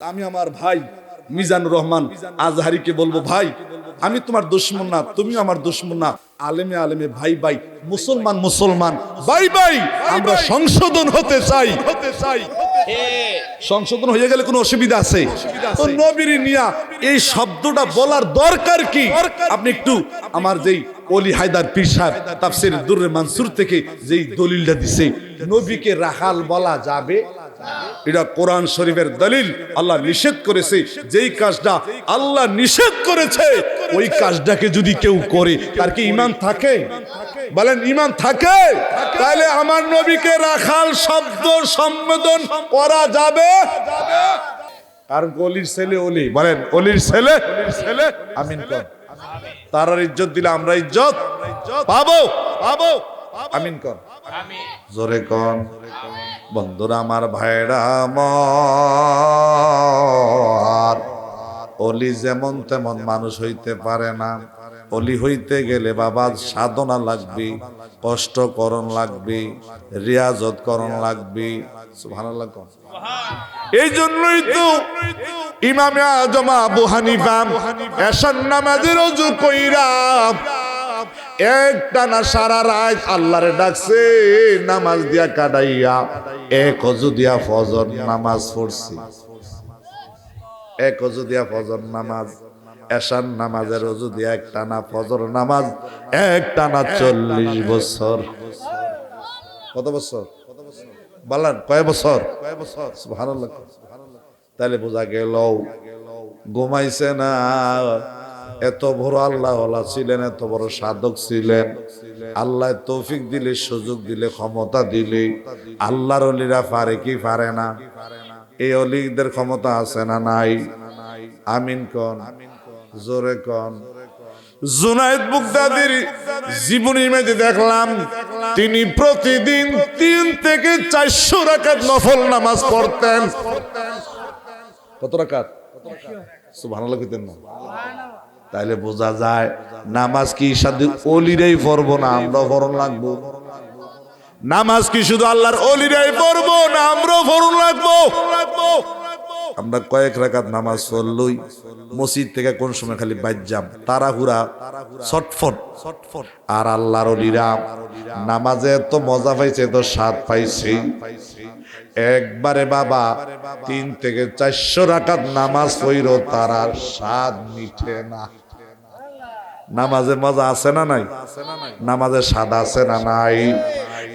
আমি আমার ভাই মিজানুর রহমান আজহারিকে বলব ভাই আমি তোমার দুশ্মন না তুমি আমার দুশ্মন না। আলেমে আলেমে ভাই ভাই মুসলমান মুসলমান ভাই ভাই আমরা সংশোধন হতে চাই। হতে চাই সংশোধন হয়ে গেলে কোনো অসুবিধা আছে? তো নবীর নিয়া এই শব্দটা বলার দরকার কি? আপনি একটু আমার যেই অলি হায়দার পীর সাহেব তাফসির দুর্রে মানসুর থেকে যেই দলিলটা দিছে নবীকে রাখাল বলা যাবে এটা কোরআন শরীফের দলিল। আল্লাহ নিষেধ করেছে যেই কাজটা আল্লাহ নিষেধ করেছে ওই কাজটাকে যদি কেউ করে তার কি ইমান থাকে? বলেন ইমান থাকে? তাহলে আমার নবীকে রাখাল শব্দ সম্বোধন করা যাবে? আর অলির ছেলে অলি বলেন অলির ছেলে? ছেলে আমিন কর। তারার ইজ্জত দিলে আমরা ইজ্জত পাবো? পাবো? আমিন কর। জোরে কন। বন্ধুরা আমার ভাইরা আমার অলি যেমন তেমন মানুষ হইতে পারে না। অলি হইতে গেলে বাবা সাধনা লাগবে, কষ্ট করণ লাগবে, রিয়াজত করণ লাগবে। এই জন্যই তো ইমামে আজমা আবু হানিফা এশার নামাজের অজু কইরা এক টানা সারা রাত আল্লাহরে ডাকছে, নামাজ দিয়া কাটাইয়া, এক দিয়া ফজর নামাজ পড়ছি। এক দিয়া ফজর নামাজ, এশার নামাজের অজু দিয়া এক টানা ফজর নামাজ এক টানা চল্লিশ বছর। কত বছর? বলেন কয় বছর? কয় বছর ভালো লাগে তাহলে বোঝা গেল, ঘুমাইছে না। এত বড় আল্লাহ ছিলেন, এত বড় সাধক ছিলেন। আল্লাহ তৌফিক দিলে, সুযোগ দিলে, ক্ষমতা দিলে। আল্লাহর অলিরা পারে কি পারে না? এই অলিদের ক্ষমতা আছে না নাই? আমিন কন, জোরে কন। জুনায়দ বুগদাদির জীবনী মেঝে দেখলাম, তিনি প্রতিদিন তিন থেকে চারশো রাকাত নফল নামাজ পড়তেন। কত রাকাত? সুবহানাল্লাহ কইতেন না। তাইলে বোঝা যায় নামাজ কি সাথে অলিরাই পড়ব না আমরা পড়ন লাগবো? নামাজ কি শুধু আল্লাহর অলিরাই পড়ব না, আমরাও পড়ন লাগবো? আমরা কয়েক রাকাত নামাজ পড়লই, মসজিদ থেকে কোন সময় খালি বাজ্জাম, তাড়াহুড়া ছটফট ছটফট। আর আল্লাহর অলিরা, নামাজে এত মজা পাইছে, এত স্বাদ পাইছে। একবারে বাবা, তিন থেকে চারশো রাকাত নামাজ পড়ল তারা স্বাদ মিঠে না। নামাজে মজা আছে না নাই? নামাজে স্বাদ আছে না নাই?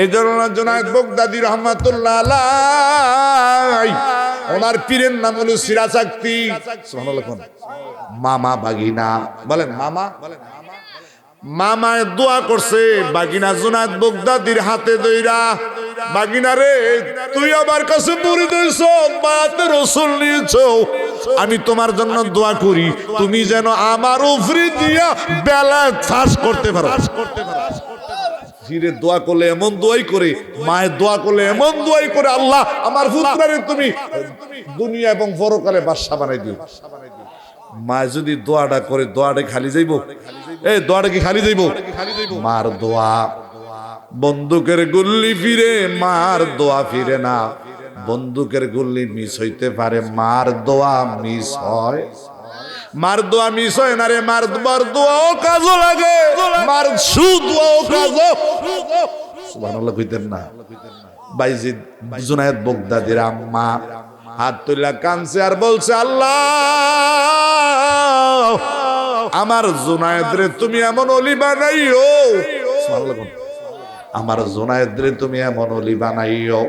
এই জন্য জনায়ত বগদাদি রহমাতুল্লাহ ওনার পীরের নাম হলো সিরাচাক্তি মামা বাগিনা বলেন মামা? মামায় দোয়া করছে, বাগিনা জুনাত বগদাদির হাতে দইরা, বাগিনা রে, তুই আমার কাছে মুড়ি দইছ মাতে রসুল নিয়েছ। আমি তোমার জন্য দোয়া করি, তুমি যেন আমার উফরি দিয়া বেলা চাষ করতে পারো। দোয়া করলে এমন দোয়াই করে, মায়ের দোয়া করলে এমন দোয়াই করে আল্লাহ, আমার পুত্রারে তুমি দুনিয়া এবং পরকালে বাদশা বানাই দিও। মা যদি দোয়াটা করে, দোয়াটা খালি যাইব? এই, দোয়াটা কি খালি যাইব? মার দোয়া। বন্দুকের গুল্লি ফিরে, মার দোয়া ফিরে না। বন্দুকের গুল্লি মিস হইতে পারে, মার দোয়া মিস হয়। মার দোয়া মিস হয় না রে, মার মার দোয়াও কাজও লাগে। মার সুদোয়াও কাজও। সুবহানাল্লাহ কইতেন না। বাইজিদ জুনায়েদ বগদাদির আম্মা হাত তুলা কানছে আর বলছে, আল্লাহ! আমার জুনায়েদ তুমি এমন অলি বানাইও। আমার জোনায়েদ্রে তুমি এমন অলি বানাইও,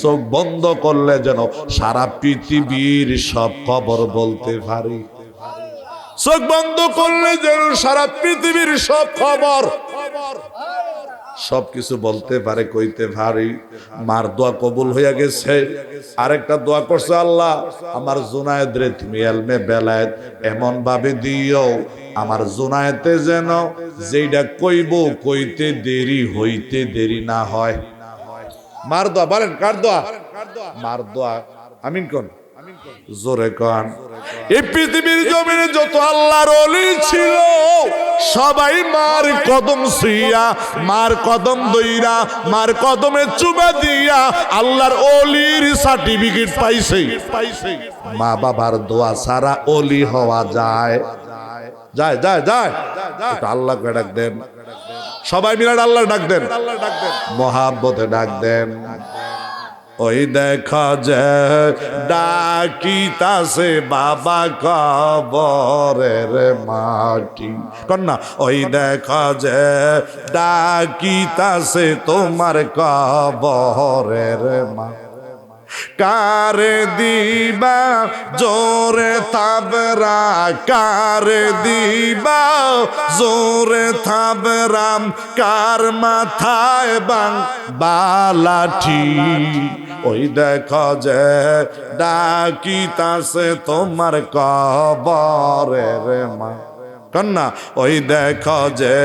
চোখ বন্ধ করলে যেন সারা পৃথিবীর সব খবর বলতে পারি। চোখ বন্ধ করলে যেন সারা পৃথিবীর সব খবর সবকিছু বলতে পারে, কইতে পারি। মার দোয়া কবুল হইয়া গেছে। আরেকটা দোয়া করছে আল্লাহ, আমার জুনায়েদ তুমি এলমে বেলায়েত এমন ভাবে দিও, আমার জুনায়েতে যেন যেইটা কইব কইতে দেরি হইতে দেরি না হয়। মার দোয়া, বলেন, কার দোয়া? মার দোয়া, আমিন কোন? জোরে কন? এই জমিনে যত আল্লাহর অলি ছিল, সবাই মার কদম সুইয়া মার কদম দইরা, মার কদমে চুবা দিয়া আল্লাহর অলির সার্টিফিকেট পাইছে। মা বাবার দোয়া সারা অলি হওয়া যায়। যায় যায় যায়। একটু আল্লাহকে ডাক দেন। সবাই মিলে আল্লাহ ডাক দেন। মহাব্বতে ডাক দেন। ওই দেখা যে ডাকিতাছে বাবা কবরের মাটি। কন্যা, ওই দেখা যে ডাকিতাছে তোমার কবরের মাটি। কারে দিবা জোরে থাবরা, কারে দিবা জোরে থাবরাম, কার মাথায় বাং বালাঠি। ওই দেখো যে ডাকিতাছে তোমার কবরের মা কন্যা, ওই দেখো যে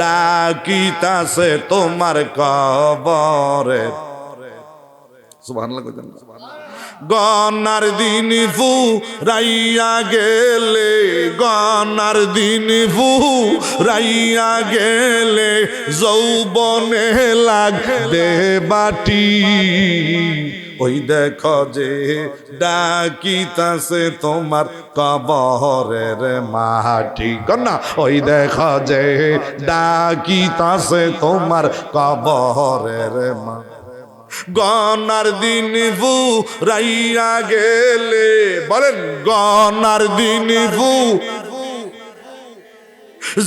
ডাকিতাছে তোমার না। গনার দিন ফু রাইয়া গেলে গনার দিন ফু রাইয়া গেলে যৌবনে লাগবে বাটি। ওই দেখো যে ডাকিতাছে তোমার কবরের মাটি। কন্যা ওই দেখো যে ডাকিতাছে তোমার কবরের মা গনার দিন ফু রাইয়া গেলে। বলেন, গনার দিন ফু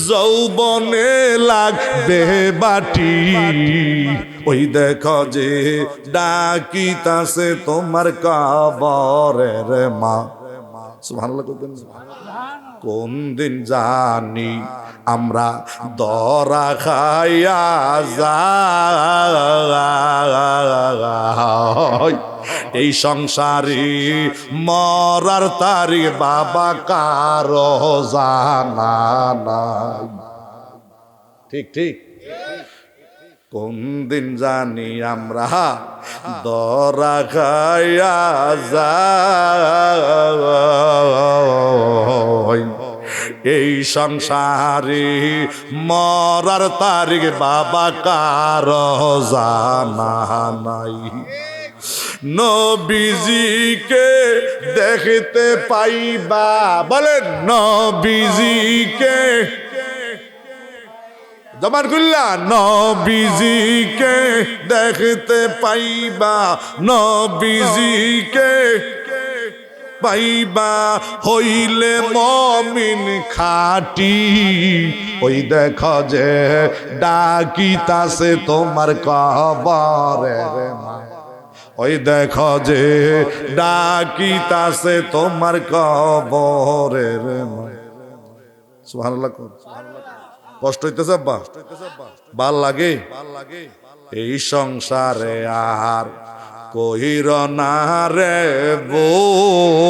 যৌবনে লাগবে বাটি। ওই দেখো যে ডাকিতাছে তোমার কবরের মা। সুবহানাল্লাহ। কোন দিন জানি, আমরা দরা খাইয়া এই সংসারে মরার তারি বাবা কারও ঠিক ঠিক। কোন দিন জানি আমরা দরা খাইয়া যাই। এই সংসারে মরার তারিখ বাবা কার জানা নাই। নবীজিকে দেখতে পাইবা, বলেন, নবীজিকে। জমান গুল্লা নবীজিকে দেখতে পাইবা, নবীজিকে পাইবা, হইলে মমিন খাটি। ওই দেখ যে ডাকিতাছে তোমার কবরের মা ওই দেখ যে ডাকিতাছে তোমার কবরের মা সুবহানাল্লাহ কষ্ট হইতেছে আব্বা? ভালো লাগে? এই সংসারে আর কহির না রে বল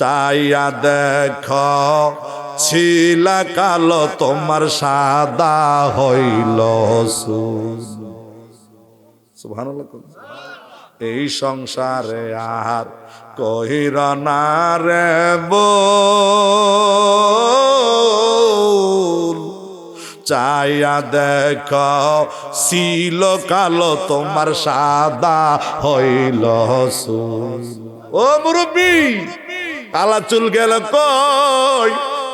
চাইয়া দেখ, ছিলা কালো তোমার সাদা হইল। এই সংসারে আর কহির না রে বল চাইয়া দেখ, ছিল কালো তোমার সাদা হইল। ও মুরব্বী, কালা চুল গেল কই?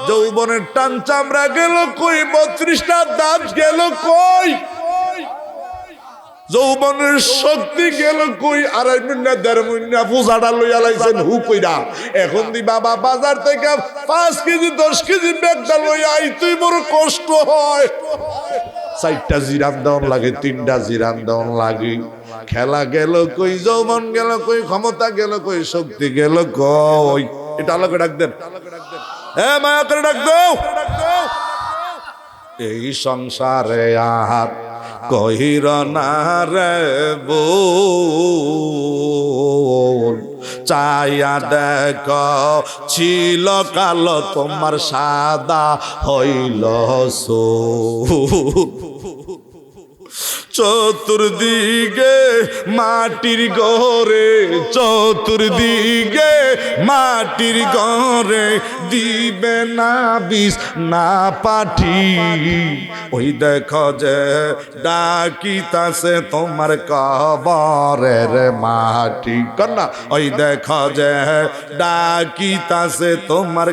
যৌবনের টান চামড়া গেল কই? বত্রিশটা দাঁত গেল কই? যৌবনের শক্তি গেল কই? আড়াই মিনিট দেড় মিনিট পূজাটা লইয়া লাইছেন হু কইরা। এখন দি বাবা বাজার থেকে পাঁচ কেজি, দশ কেজি ব্যাগটা লইয়া আই তুই বড় কষ্ট হয়। চারটা জিরান দেওয়ান লাগে, তিনটা জিরান দেওয়ান লাগে। খেলা গেল কই, যৌবন গেল কই, ক্ষমতা গেল কই, শক্তি গেল কই? এটা আলোকে ডাক দেন। হ্যাঁ মায়া করে ডাক দাও। এই সংসারে আহার কহির না রে বোল চাইয়া দেখ ছিল কালো তোমার সাদা হইল সো চতুর্দিকে মাটির ঘরে, চতুর্দিকে মাটির ঘরে দিবে না বিষ, না পাঠি। ওই দেখো যে ডাকিতাছে তোমার কবরের মাটি। কন্যা, ওই দেখো যে ডাকিতাছে তোমার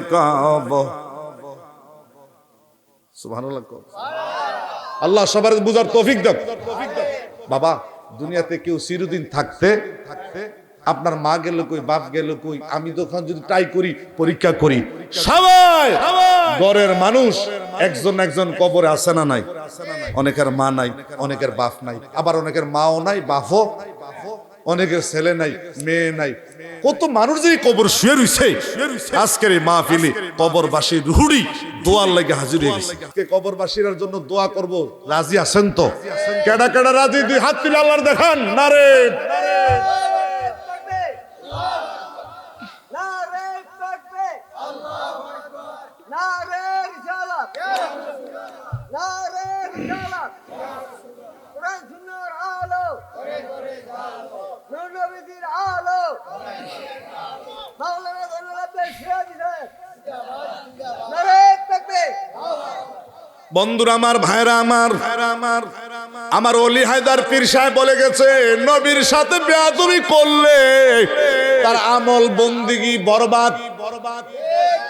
সুবহানাল্লাহ কও। আল্লাহ সবার বুঝার তৌফিক দেখ বাবা, দুনিয়াতে কেউ চিরদিন থাকতে থাকতে আপনার মা গেল কই, বাপ গেল কই, আমি তখন যদি ট্রাই করি, পরীক্ষা করি, সবাই ঘরের মানুষ একজন একজন কবরে আছে না নাই? অনেকের মা নাই, অনেকের বাপ নাই, আবার অনেকের মাও নাই, বাপও অনেকের ছেলে নাই, মেয়ে নাই কত মানুষ যে কবর শুয়ে রইছে। আজকের এই মাহফিলে কবরবাসী রুহুড়ি দোয়ার লাগে হাজির হয়ে গেছে। আজকে কবরবাসীর জন্য দোয়া করব। রাজি আছেন তো। কেডা কেডা রাজি? দুই হাত তুলে আল্লাহর দেখান। নারে তাকবীর আল্লাহু আকবার নারে রিসালাত নারে রিসালাত কোরআন সুন্নাহর আলো নূর নবীর আলো মাওলানা জালাল আব্বাস সিরাজি সাহেব নারে তাকবীর বন্ধুরা আমার, ভাইরা আমার আমার আমার অলি হায়দার পীর সাহেব বলে গেছে, নবীর সাথে বেয়াদবি করলে তার আমল বন্দিগি বরবাদ বরবাদ।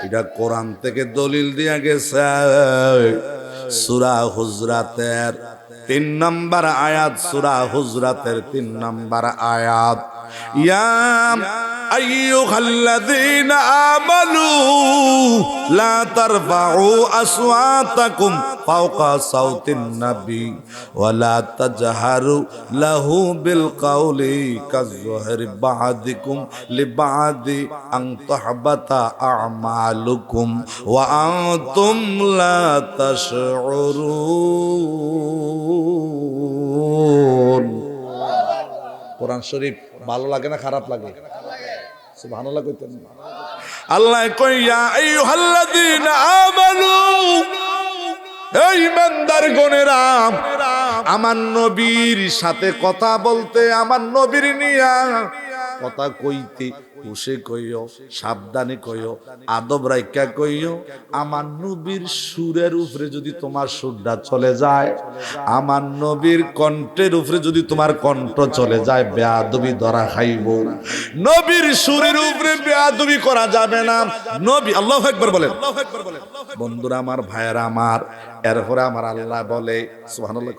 এটা কোরআন থেকে দলিল দিয়া গেছে। সুরা হুজরাতের তিন নম্বর আয়াত, সুরা হুজরাতের তিন নম্বর আয়াত। ইয়াম أيها الذين آمنوا لا ترفعوا أصواتكم فوق صوت النبي ولا تجهروا له بالقول كالظهر بعضكم لبعض أن تحبط أعمالكم وأنتم لا تشعرون কোরআন শরীফ ভালো লাগে না, খারাপ লাগে সুবহানাল্লাহ কইতেন। আল্লাহ কইয়া আইয়ুহাল্লাযীনা আমানু, এই ইমানদার গণেরা আমার নবীর সাথে কথা বলতে, আমার নবীর নিয়া কথা কইতে হুসে কইও, সাবধানে কইও, আদব রাইকা কইও। আমার নবীর সুরের উপরে যদি তোমার সুরটা চলে যায়, আমার নবীর কণ্ঠের উপরে যদি তোমার কণ্ঠ চলে যায়, বেয়াদবি ধরা খাইব। নবীর সুরের উপরে বেয়াদবি করা যাবে না। নবী, আল্লাহ একবার বলেন। বন্ধুরা, আমার ভাইয়েরা আমার, এরপরে আমার আল্লাহ বলে, সুবহানাল্লাহ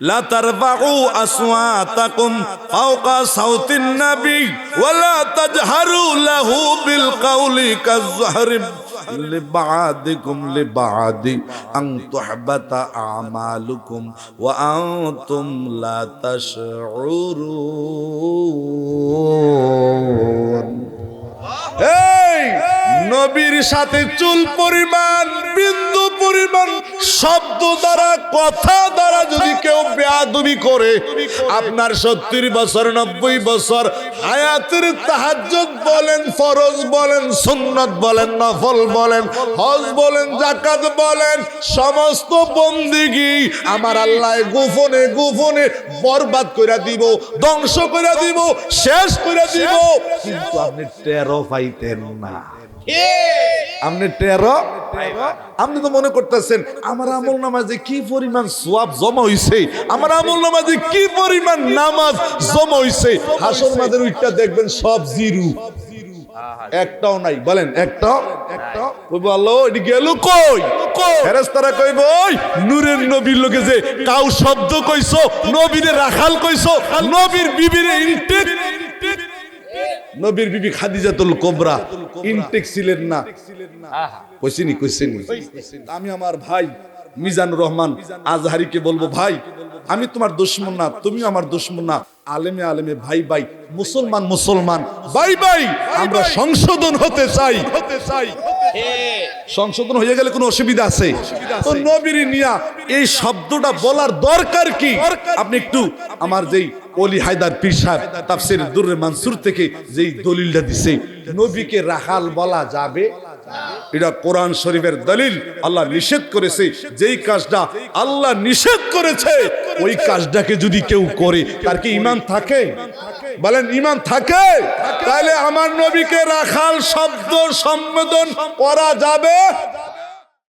لا ترفعوا أصواتكم فوق صوت النبي ولا تجهروا له بالقول كالزهر لبعضكم لبعض أن تحبط أعمالكم وأنتم لا تشعرون এই নবীর সাথে চুল পরিমাণ বিন্দু পরিমাণ শব্দ দ্বারা, কথা দ্বারা যদি কেউ বেয়াদবি করে, আপনার সত্তর বছর, নব্বই বছর, হায়াতের তাহাজ্জুদ বলেন, ফরজ বলেন, সুন্নত বলেন, নফল বলেন, হজ বলেন জাকাত বলেন, সমস্ত বন্দিগি আমার আল্লাহ গোপনে গোপনে বরবাদ করে দিব, ধ্বংস করে দিব, শেষ করে দিব। কিন্তু আপনি টেরো পাইতেন না। আপনি টেরো আপনি তো মনে করতেছেন, আমার আমল নামাজে কি পরিমাণ সোয়াব জমা হইছে? আমার আমল নামাজে কি পরিমাণ নামাজ জমা হইছে? হাসর মাঝের উইটটা দেখবেন সব জিরু। একটাও নাই, বলেন, একটাও একটাও। আল্লাহ, এটি গেল কই? ফেরেশতারা কইব, ওই নূরের নবীর লোকে যে কাউ শব্দ কইছো, নবীরে রাখাল কইছো, নবীর বিবিরে ইনটেক নবীর বিবি খাদিজাতুল কোবরা ইনটেক ছিলেন না। কইছিনি কইছিনি। আমি আমার ভাই মিজানুর রহমান আজহারিকে বলব ভাই আমি তোমার দুশ্মন না তুমি আমার দুশ্মন না। আলেমে আলেমে ভাই ভাই মুসলমান মুসলমান ভাই ভাই আমরা সংশোধন হতে চাই। হতে চাই সংশোধন হয়ে গেলে কোনো অসুবিধা আছে? তো নবীর নিয়া এই শব্দটা বলার দরকার কি? আপনি একটু আমার যেই অলি হায়দার পীর সাহেব তাফসির দুর্রে মানসুর থেকে যেই দলিলটা দিছে নবীকে রাখাল বলা যাবে এটা কোরআন শরীফের দলিল। আল্লাহ নিষেধ করেছে, যেই কাজটা আল্লাহ নিষেধ করেছে, ওই কাজটাকে যদি কেউ করে, তার কি ইমান থাকে? বলেন, ইমান থাকে? তাহলে আমার নবীকে রাখাল শব্দ সম্বোধন করা যাবে?